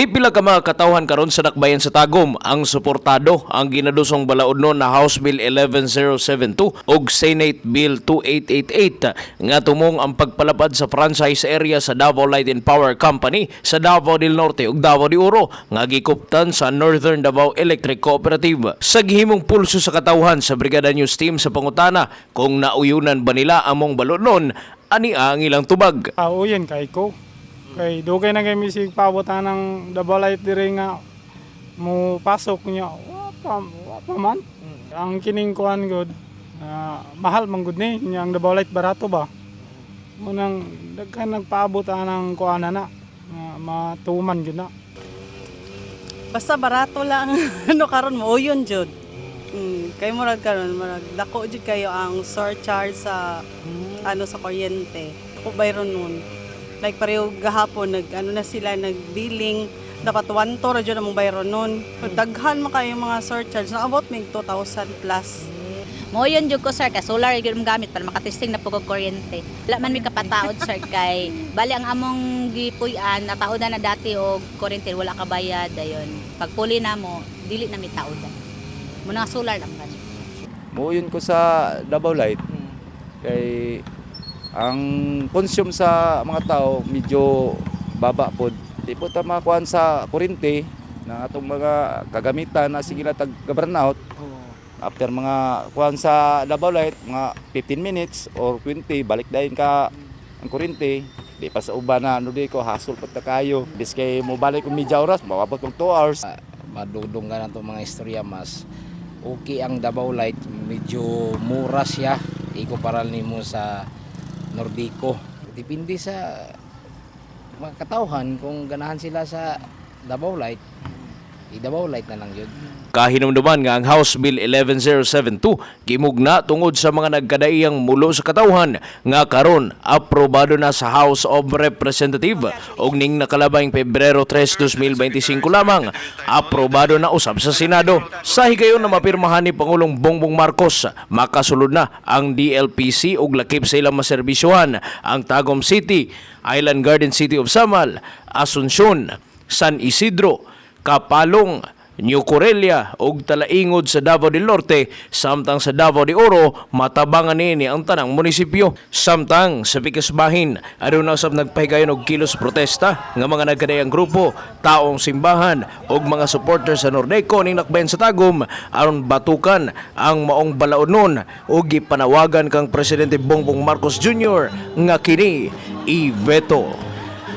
Pipila ka mga katawhan karon sa dakbayan sa Tagum ang suportado ang ginadusong balaod nun na House Bill 11072 ug Senate Bill 2888 nga tumong ang pagpalapad sa franchise area sa Davao Light and Power Company sa Davao del Norte ug Davao de Oro nga gikuptan sa Northern Davao Electric Cooperative. Sa gihimong pulso sa katawhan sa Brigada News Team sa pangutana kung nauyunan ba nila among balod nun ani ang ilang tubag. yan kay ko. Kay dugay na kay misig pabutan ng double light diri nga mo pasok niya. Wa pa, wa pa man. Ang kining kuan good ah, mahal man gud ni Nya ang double light barato ba. Munang daghan nagpaabot ang kuan na nga matuman gyud na. Basta barato lang ano karon mo yun jud. Mm, kay murag karon murag dako jud kayo ang surcharge sa ano sa kuryente. Ako bayron nun. Like pareho gahapon nag ano na sila nag-billing dapat 1 to ra jud ang bayron nun. Daghan man kayo mga surcharge na about mig 2,000 plus. Mo yun jud ko sir kay solar gyud mo gamit para makatesting na pugog kuryente. Wala man mi kapataod sir kay bali ang among gipuy-an nataod na na dati og kuryente wala ka bayad dayon. Pag puli na mo dili na mi taod. Mo na solar lang ba. Muyon ko sa Davao Light. Kay ang consume sa mga tao medyo baba pod. Di po ta makuhan sa kuryente na atong mga kagamitan na sige na tag burnout. After mga kuhan sa Davao Light, mga 15 minutes or 20, balik dahin ka ang kuryente. Di pa sa uba na ano di ko hasol pa ta kayo. Bis kay mo balik kung media oras, mawabot kong 2 hours. madudong ka na itong mga istorya mas okay ang Davao Light medyo mura siya ikumparal nimo sa Nordico. Depende sa mga katawhan kung ganahan sila sa Davao Light i Davao Light na lang yun. Kahinumduman nga ang House Bill 11072 gimugna tungod sa mga nagkadaiyang mulo sa katawhan nga karon aprobado na sa House of Representative ug ning nakalabang Pebrero 3, 2025 lamang. Aprobado na usab sa Senado. Sa higayon na mapirmahan ni Pangulong Bongbong Marcos. Makasulod na ang DLPC ug lakip sa ilang maserbisyohan. Ang Tagum City, Island Garden City of Samal, Asuncion, San Isidro, Kapalong, New Corelia ug Talaingod sa Davao del Norte samtang sa Davao de Oro matabangan ni ang tanang munisipyo samtang sa Pikasbahin aduna na usab nagpahigayon og kilos protesta nga mga nagkadayang grupo taong simbahan ug mga supporters sa Nordeco ning nakbayan sa Tagum aron batukan ang maong balaonon ug gipanawagan kang presidente Bongbong Marcos Jr. nga kini i-veto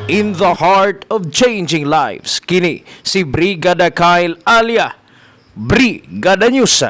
In the heart of changing lives, kini si Brigada Kyle Alia, Brigada News.